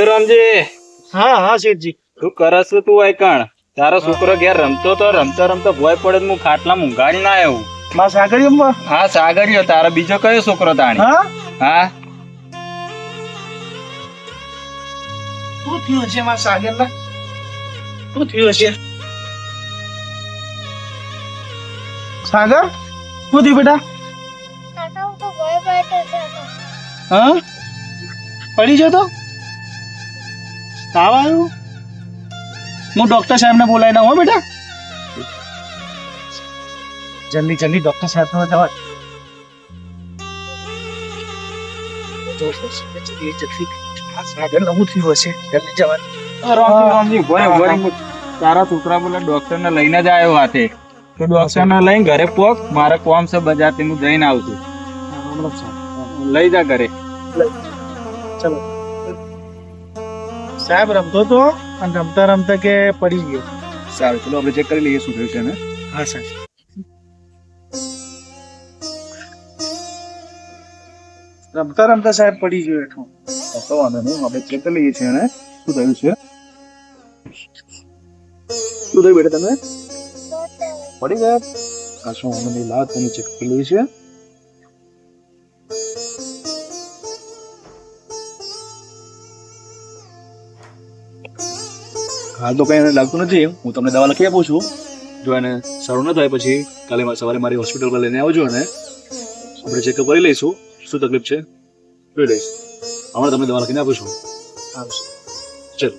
એ રામજી. હા હા શેઠજી. તું કરસ તું આઈકણ તારો છોકરો ઘેર રમતો તો રમતો રમતો ભોય પડે હું ખાટલા ઊંઘાડી ના આવ્યું માં? સાગરીયમાં હા સાગરીયો તારો બીજો કયો છોકરો તાણી? હા? હા? શું થયું છે માં સાગરના શું થયું છે સાગર શું થયું બેટા? કાકા હું તો ભય બેઠો છે હા? પડી જતો? તાવ આવ્યો હું ડોક્ટર સાહેબને બોલાવી દઉં હો બેટા. જલ્દી જલ્દી ડોક્ટર સાહેબ ને દવા તારા છોકરા બોલે ડોક્ટર ને લઈને જ આવ્યો હાથે. તો ડોક્ટર ને લઈને ઘરે પોક મારે કોમ છે બજારથી જઈને આવતું લઈ જા ઘરે. ચલો. સાહેબ રમતો તો અને રમતા રમતા કે પડી ગયો? સારું ચલો આપણે ચેક કરી લઈએ શું થયું છે ને. હા સાહેબ. રમતા રમતા સાહેબ પડી ગયો હેઠું. તો વાંધો નહીં આપણે ચેક કરી લઈએ છીએ ને. શું થયું છે? શું થયું બેટા તમે પડી ગયા? કશું નહીં લાવ તમે ચેક કરી લઈએ છીએ. હાલ તો કંઈ એને લાગતું નથી. હું તમને દવા લખી આપું છું. જો એને સારું ન થાય પછી કાલે સવારે મારી હોસ્પિટલ પર લઈને આવજો અને આપણે ચેકઅપ કરી લઈશું. શું તકલીફ છે? જોઈ લઈશ. હમણાં તમને દવા લખીને આપું છું. ચલો.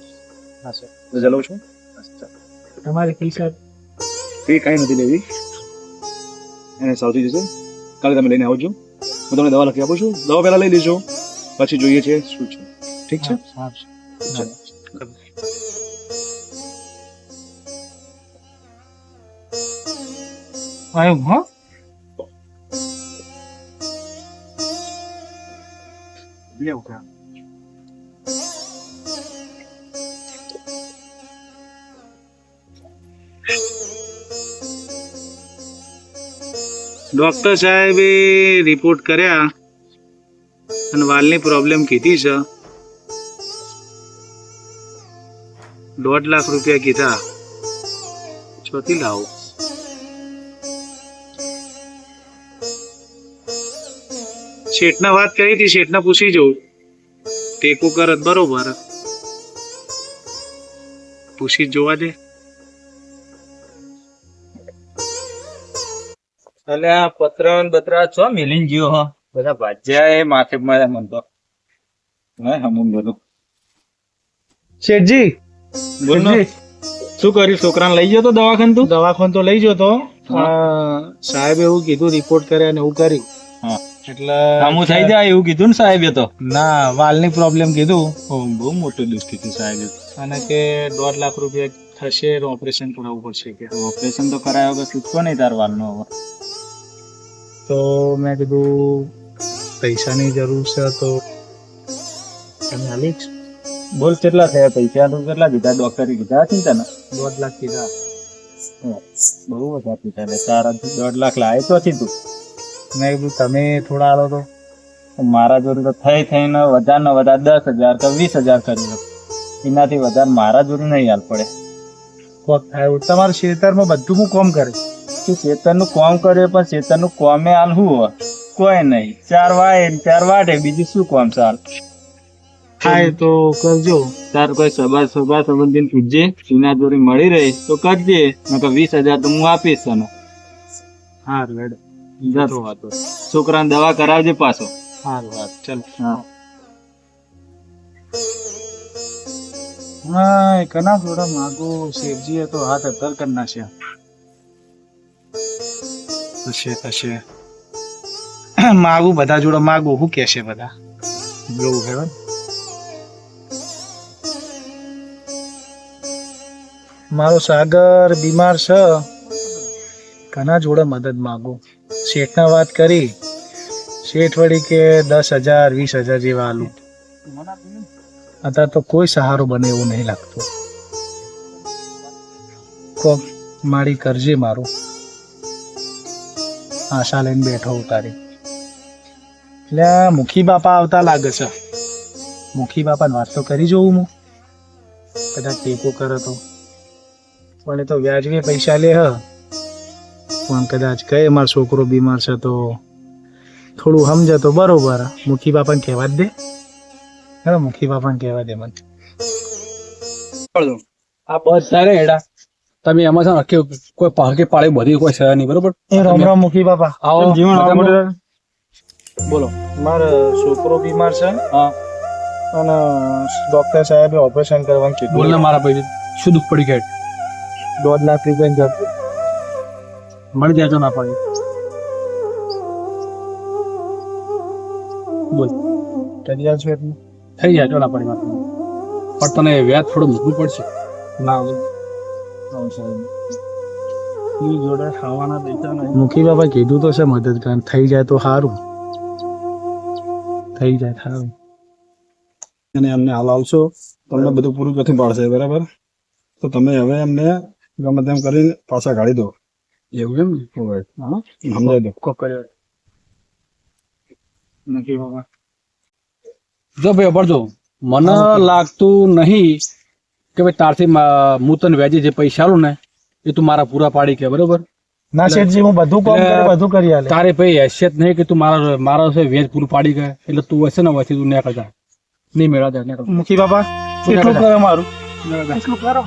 હા સાહેબ રજા લઉં છું? તમારી ફી સાહેબ ફી કાંઈ નથી લેવી. એને સાવથી જશે કાલે તમે લઈને આવજો. હું તમને દવા લખી આપું છું. દવા પહેલાં લઈ લેજો. પછી જોઈએ છે શું છે. ઠીક છે? હા આવ્યું હા. લેવું કે ડોક્ટર સાહેબે રિપોર્ટ કર્યા અને વાલની પ્રોબ્લેમ કીધી છે. દોઢ લાખ રૂપિયા કીધા. છોતી લાવો. શેઠને વાત કરી હતી શેઠને પૂછી જોઉં. ટેકો કરત બરોબર. પૂછી જ જોવા દે. એટલે આ પત્ર બતરા છો મિલિન ગયો હો? બધા ભાજ્યા એ માથે મારે મન તો. હે હમું બધું. શેઠજી બોલ ને. શું કર્યું? છોકરાને લઈ ગયો તો દવાખાને તું? દવાખાન તો લઈ જતો સાહેબ એવું કીધું રિપોર્ટ કર્યા ને એવું કર્યું. એટલે કામું થઈ જાય એવું કીધું ને સાહેબે તો? ના વાલની પ્રોબ્લેમ કીધું. બહુ મોટું દુઃખ કીધું સાહેબે. અને કે દોઢ લાખ રૂપિયા થશે ઓપરેશન કરાવવું પડશે કે. ઓપરેશન તો કરાયો કે છૂટકો નહીં તાર વાલનો હવે? તો મેં કીધું પૈસાની જરૂર છે તો તમે હાલી બોલ કેટલા થયા? પૈસા તો કેટલા દીધા ડોક્ટરે કીધા છે તને? દોઢ લાખ કીધા. બહુ બધા કીધા. એટલે તારા દોઢ લાખ લાવે તો તું. મેં કીધું, તમે થોડા આલો તો. મારા જોડે તો થઈ થઈને વધારે ને વધારે દસ હજાર કે વીસ હજાર કરી લો એનાથી વધારે મારા જોડે નહીં હાલ પડે. કોક થાય. તમારા ખેતરમાં બધું હું કોમ કરે? તું ખેતરનું કોમ કરે પણ ખેતરનું કોમે હાલ શું હોય? કોઈ નહીં. ચાર વાય ચાર વાટે બીજું શું કોમ ચાલ? થાય તો કરજો. તાર કોઈ સભા સભા સંબંધી પૂછજે. એના જોડે મળી રહી તો કરજે. નકર વીસ હજાર તો હું આપીશ તને. હા હેડ. વાતો છોકરાને દવા કરાવજે પાછો. હારું વાત ચાલો. હા. કના થોડા માગો. શેઠજીએ તો હાથ અધર કરી નાખ્યા. થશે થશે. માગું બધા જોડે માગું. શું કહેશે બધા? જોવું હે મારો સાગર બીમાર છે. કના જોડે મદદ માગું. શેઠને વાત કરી, શેઠ વળી કે દસ હજાર, વીસ હજાર જેવા આલું. અત્યારે તો કોઈ સહારો બને એવું નહીં લાગતું. કોક મારી કરજે મારું. આશા લઈને બેઠો ઉતારી એટલે આ મુખી બાપા આવતા લાગે છે. મુખી બાપાને વાત તો કરી જોઉં હું. કદાચ ટેકો કરે તો. પણ એ તો વ્યાજબી પૈસા લે હ. પણ કદાચ કહે મારો છોકરો બીમાર છે તો થોડું સમજે તો બરોબર. મુખી બાપાને કહેવા જ દે. હા મુખી બાપાને કહેવા દે મને. આ બધા રે હેડા. તમે એમાં છે ને કે કોઈ પાકે પાડે બધી કોઈ છે નહીં બરોબર? એ રામ રામ મુખી બાપા. આવો. મજામાં? બોલો. મારો છોકરો બીમાર છે હા. અને ડોક્ટર સાહેબે ઓપરેશન કરવાનું બોલ ને મારા ભાઈ શું દુઃખ પડી ગયા દોઢ લાખ રૂપિયા મળી જાય ના પાડી. બોલ. કરી આલશો એટલું? થઈ જાય ના પાડી માં પણ તને વ્યાજ થોડું મૂકવું પડશે. ના જોડે ખાવાના દેતા નહીં. મુખી બાબા કીધું તો છે મદદ કરે થઈ જાય તો સારું. થઈ જાય સારું. અને એમને હાલ આવશો તમને બધું પૂરું નથી પાડશે બરાબર? તો તમે હવે એમને ગમે તેમ કરીને પાછા કાઢી દો. એવું એમ હા સમજાવી દો કોક કર્યો મુખી બાબા જો ભાઈ પડજો મને લાગતું નહીં કે ભાઈ તારથી હું તને વ્યાજે જે પૈસા આલું ને એ તું મારા પૂરા પાડી કે બરોબર? ના શેઠજી હું બધું કામ કરે બધું કરી આલે. તારે ભાઈ હેસિયત નહીં કે તું મારા મારા છે વેજ પૂરું પાડી ગયા એટલે તું હશે ને વચ્ચે તું નીકળ જા નહીં મેળા જા નીકળ મુખી બાબા કેટલું? કરો મારું. કેટલું કરો.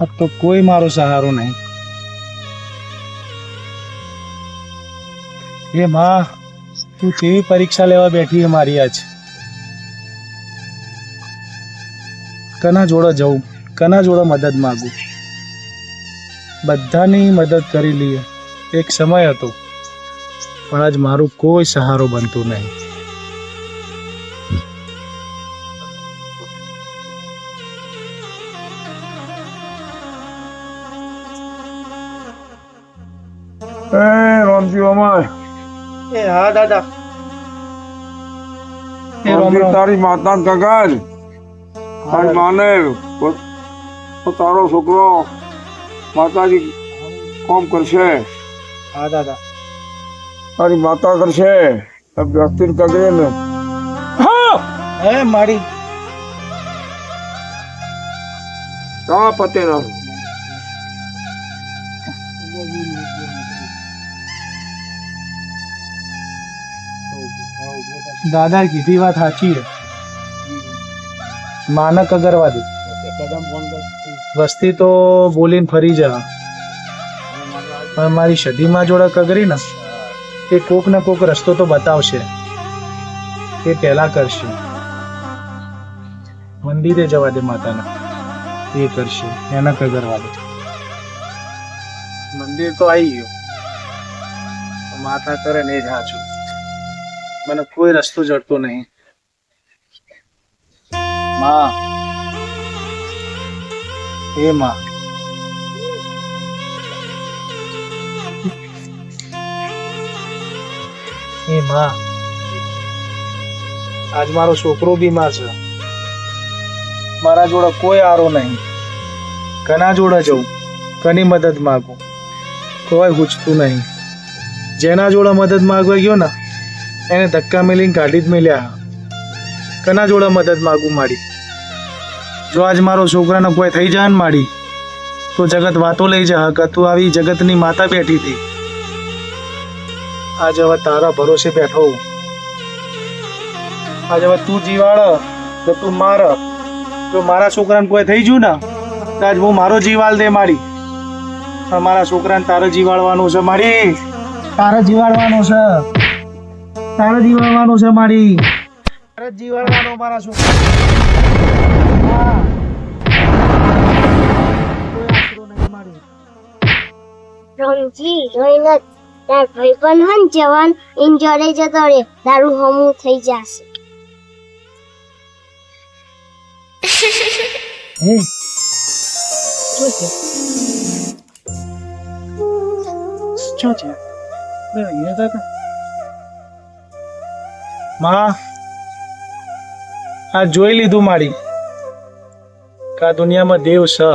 આ તો કોઈ મારો સહારો નહીં એ માં તું કેવી પરીક્ષા લેવા બેઠી છે મારી આજ કના જોડે જવું કના જોડે મદદ માંગુ બધાની મદદ કરી લઈએ એક સમય હતો પણ આજ મારું કોઈ સહારો બનતું નહીં રામજી અમાય એ હા દાદા. એ રામ રામ. તારી માતા કગાર તારી માને તારો છોકરો માતાજી કોમ કરશે. હા દાદા. તારી માતા કરશે. વ્યક્તિ કગરે ને. હે! મારી. કા પતે ના દાદા કીધી વાત સાચી છે. માનક અગરવાદી. વસ્તી તો બોલીને ફરી જા પણ મારી સધીમાં જોડે કગરી ને. એ કોક ને કોક રસ્તો તો બતાવશે. એ પહેલા કરશે. મંદિરે જવા દે માતાના. એ કરશે. એના કગરવા દે મંદિર તો આવી ગયું. માતા કરે ને એ જ હાચું મને કોઈ રસ્તો જડતો નહીં. માં. એ માં. એ માં. આજ મારો છોકરો બીમાર છે. મારા જોડે કોઈ આરો નહીં. કના જોડે જવું કની મદદ માગું. કોઈ ગુજતું નહીં. જેના જોડે મદદ માગવા ગયો ને એને ધક્કા મેલીને કાઢી જ મેલ્યા. કના જોડે મદદ માગું માડી. જો આજ મારો છોકરાને કોઈ થઈ જાય ને માડી, તો જગત વાતો લઈ જા કે તું આવી જગતની માતા બેઠી હતી. આજ હવે તારા ભરોસે બેઠો. આજ હવે તું જીવાડ તો તું માર. જો મારા છોકરાને કોઈ થઈ ગયું ને, તો આજ હું મારો જીવાલ દે માડી. પણ મારા છોકરાને તારે જીવાડવાનું છે મારી તારે જીવાડવાનું છે. તારે જીવાડવાનું છે મારી. તારે જીવાડવાનો મારા છોકરા તાર ભાઈ પણ હન જવાન ઇન જોડે જતો રે દારૂ હમું થઈ જશે. હે? શું છે? બે અહીંયા હતા કા? માં આ જોઈ લીધું મારી કે દુનિયામાં દેવ છે.